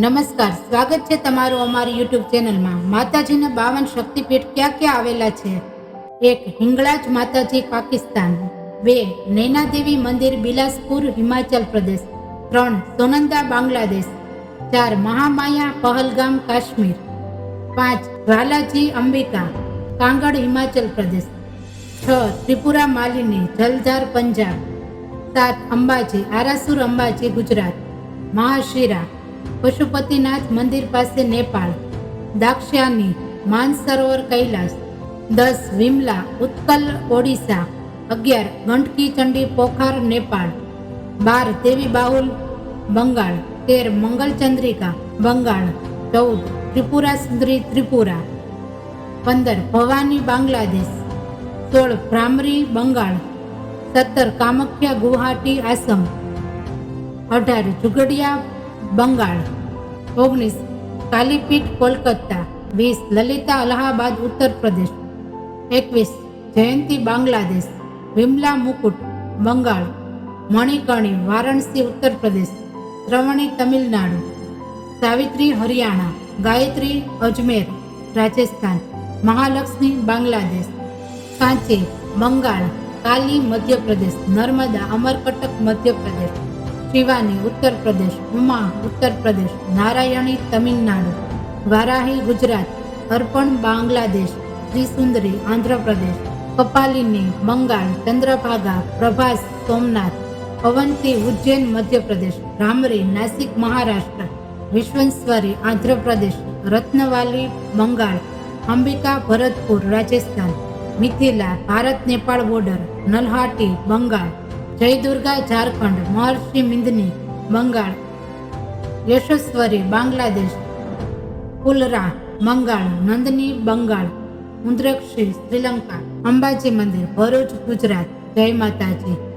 નમસ્કાર, સ્વાગત છે તમારું અમારી યુટ્યુબ ચેનલમાં. માતાજીના બાવન શક્તિપીઠ ક્યાં ક્યાં આવેલા છે? એક, હિંગળાજ માતાજી, પાકિસ્તાન. બે, નૈનાદેવી મંદિર, બિલાસપુર, હિમાચલ પ્રદેશ. ત્રણ, સોનંદા, બાંગ્લાદેશ. ચાર, મહામાયા, પહલગામ, કાશ્મીર. પાંચ રાલાજી અંબિકા. કાંગડ, હિમાચલ પ્રદેશ. છ, ત્રિપુરા, માલિની, જલધાર, પંજાબ. સાત, અંબાજી, આરાસુર, અંબાજી, ગુજરાત. મહાશિરા. પશુપતિનાથ મંદિર પાસે નેપાળ. દાક્ષાની માનસરોવર કૈલાસ. દસ, વિમલા, ઉત્કલ, ઓડિશા. અગિયાર, ગંડકી ચંડી પોખાર, નેપાળ. બાર, દેવી બાહુલ બંગાળ. તેર મંગલચંદ્રિકા બંગાળ. ચૌદ, ત્રિપુરા સુંદરી, ત્રિપુરા. પંદર, ભવાની બાંગ્લાદેશ. સોળ, ભ્રામરી, બંગાળ. સત્તર, કામખ્યા ગુવાહાટી આસમ. અઢાર ઝુગડિયા બંગાળ, ઓગણીસ, કાલીપીઠ, કોલકાતા, વીસ, લલિતા અલ્હાબાદ, ઉત્તર પ્રદેશ, એકવીસ, જયંતી, બાંગ્લાદેશ, વિમલા મુકુટ, બંગાળ, મણિકર્ણી, વારાણસી, ઉત્તર પ્રદેશ, શ્રવણી, તમિલનાડુ, સાવિત્રી, હરિયાણા, ગાયત્રી, અજમેર, રાજસ્થાન, મહાલક્ષ્મી, બાંગ્લાદેશ સાંચી બંગાળ, કાલી, મધ્યપ્રદેશ, નર્મદા, અમરકટક, મધ્યપ્રદેશ. શિવાની ઉત્તર પ્રદેશ, ઉમા, ઉત્તર પ્રદેશ, નારાયણી, તમિલનાડુ, વારાહી, ગુજરાત, અર્પણ, બાંગ્લાદેશ, ત્રિસુંદરી, આંધ્રપ્રદેશ, કપાલિની બંગાળ, ચંદ્રભાગા, પ્રભાસ, સોમનાથ અવંતી ઉજ્જૈન, મધ્યપ્રદેશ, રામરી નાસિક, મહારાષ્ટ્ર, વિશ્વેશ્વરી, આંધ્રપ્રદેશ, રત્નવાલી, બંગાળ, અંબિકા, ભરતપુર, રાજસ્થાન, મિથિલા, ભારત, નેપાળ બોર્ડર, નલહાટી, બંગાળ જય દુર્ગા ઝારખંડ, મહર્ષિ મિંદની, બંગાળ, યશસ્વરી, બાંગ્લાદેશ, ફુલરા બંગાળ નંદની, બંગાળ, ઉંદ્રક્ષી, શ્રીલંકા, અંબાજી મંદિર, ભરૂચ, ગુજરાત, જય માતાજી.